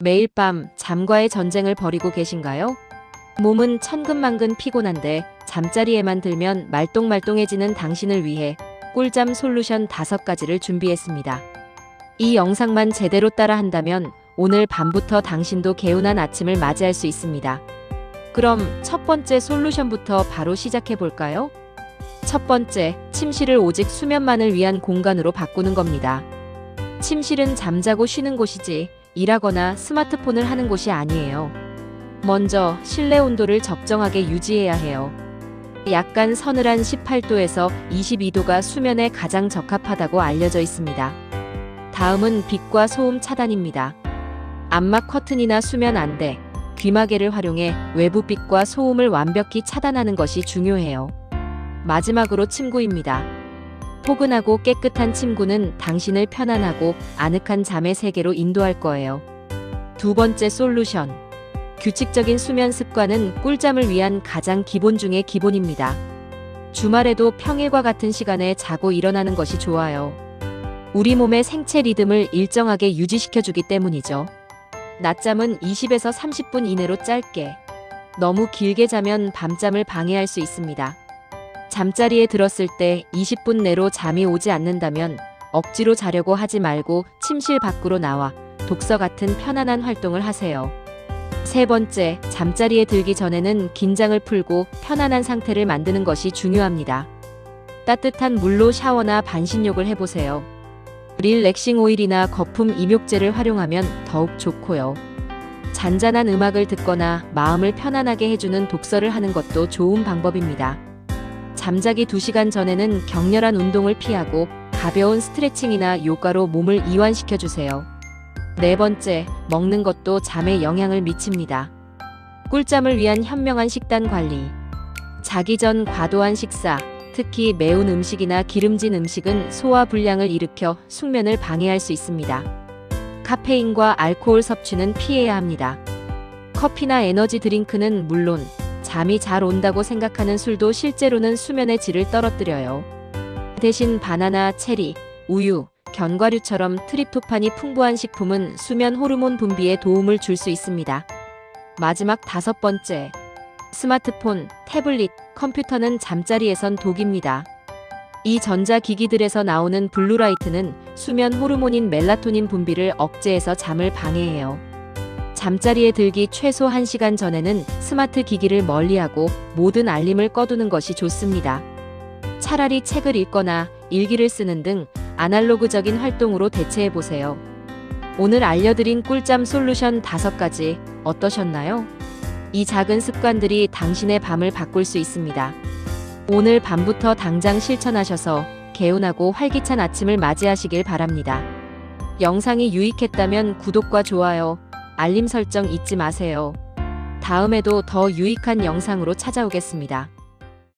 매일 밤 잠과의 전쟁을 벌이고 계신가요? 몸은 천근만근 피곤한데 잠자리에만 들면 말똥말똥해지는 당신을 위해 꿀잠 솔루션 5가지를 준비했습니다. 이 영상만 제대로 따라 한다면 오늘 밤부터 당신도 개운한 아침을 맞이할 수 있습니다. 그럼 첫 번째 솔루션부터 바로 시작해 볼까요? 첫 번째, 침실을 오직 수면만을 위한 공간으로 바꾸는 겁니다. 침실은 잠자고 쉬는 곳이지 일하거나 스마트폰을 하는 곳이 아니에요. 먼저 실내 온도를 적정하게 유지해야 해요. 약간 서늘한 18도에서 22도가 수면에 가장 적합하다고 알려져 있습니다. 다음은 빛과 소음 차단입니다. 암막 커튼이나 수면 안대, 귀마개를 활용해 외부 빛과 소음을 완벽히 차단하는 것이 중요해요. 마지막으로 침구입니다. 포근하고 깨끗한 침구는 당신을 편안하고 아늑한 잠의 세계로 인도할 거예요. 두 번째 솔루션. 규칙적인 수면 습관은 꿀잠을 위한 가장 기본 중의 기본입니다. 주말에도 평일과 같은 시간에 자고 일어나는 것이 좋아요. 우리 몸의 생체 리듬을 일정하게 유지시켜주기 때문이죠. 낮잠은 20에서 30분 이내로 짧게. 너무 길게 자면 밤잠을 방해할 수 있습니다. 잠자리에 들었을 때 20분 내로 잠이 오지 않는다면 억지로 자려고 하지 말고 침실 밖으로 나와 독서 같은 편안한 활동을 하세요. 세 번째, 잠자리에 들기 전에는 긴장을 풀고 편안한 상태를 만드는 것이 중요합니다. 따뜻한 물로 샤워나 반신욕을 해보세요. 릴렉싱 오일이나 거품 입욕제를 활용하면 더욱 좋고요. 잔잔한 음악을 듣거나 마음을 편안하게 해주는 독서를 하는 것도 좋은 방법입니다. 잠자기 2시간 전에는 격렬한 운동을 피하고 가벼운 스트레칭이나 요가로 몸을 이완시켜 주세요. 네 번째, 먹는 것도 잠에 영향을 미칩니다. 꿀잠을 위한 현명한 식단 관리. 자기 전 과도한 식사, 특히 매운 음식이나 기름진 음식은 소화 불량을 일으켜 숙면을 방해할 수 있습니다. 카페인과 알코올 섭취는 피해야 합니다. 커피나 에너지 드링크는 물론 잠이 잘 온다고 생각하는 술도 실제로는 수면의 질을 떨어뜨려요. 대신 바나나, 체리, 우유, 견과류처럼 트립토판이 풍부한 식품은 수면 호르몬 분비에 도움을 줄 수 있습니다. 마지막 다섯 번째. 스마트폰, 태블릿, 컴퓨터는 잠자리에선 독입니다. 이 전자기기들에서 나오는 블루라이트는 수면 호르몬인 멜라토닌 분비를 억제해서 잠을 방해해요. 잠자리에 들기 최소 1시간 전에는 스마트 기기를 멀리하고 모든 알림을 꺼두는 것이 좋습니다. 차라리 책을 읽거나 일기를 쓰는 등 아날로그적인 활동으로 대체해 보세요. 오늘 알려드린 꿀잠 솔루션 5가지 어떠셨나요? 이 작은 습관들이 당신의 밤을 바꿀 수 있습니다. 오늘 밤부터 당장 실천하셔서 개운하고 활기찬 아침을 맞이하시길 바랍니다. 영상이 유익했다면 구독과 좋아요, 알림 설정 잊지 마세요. 다음에도 더 유익한 영상으로 찾아오겠습니다.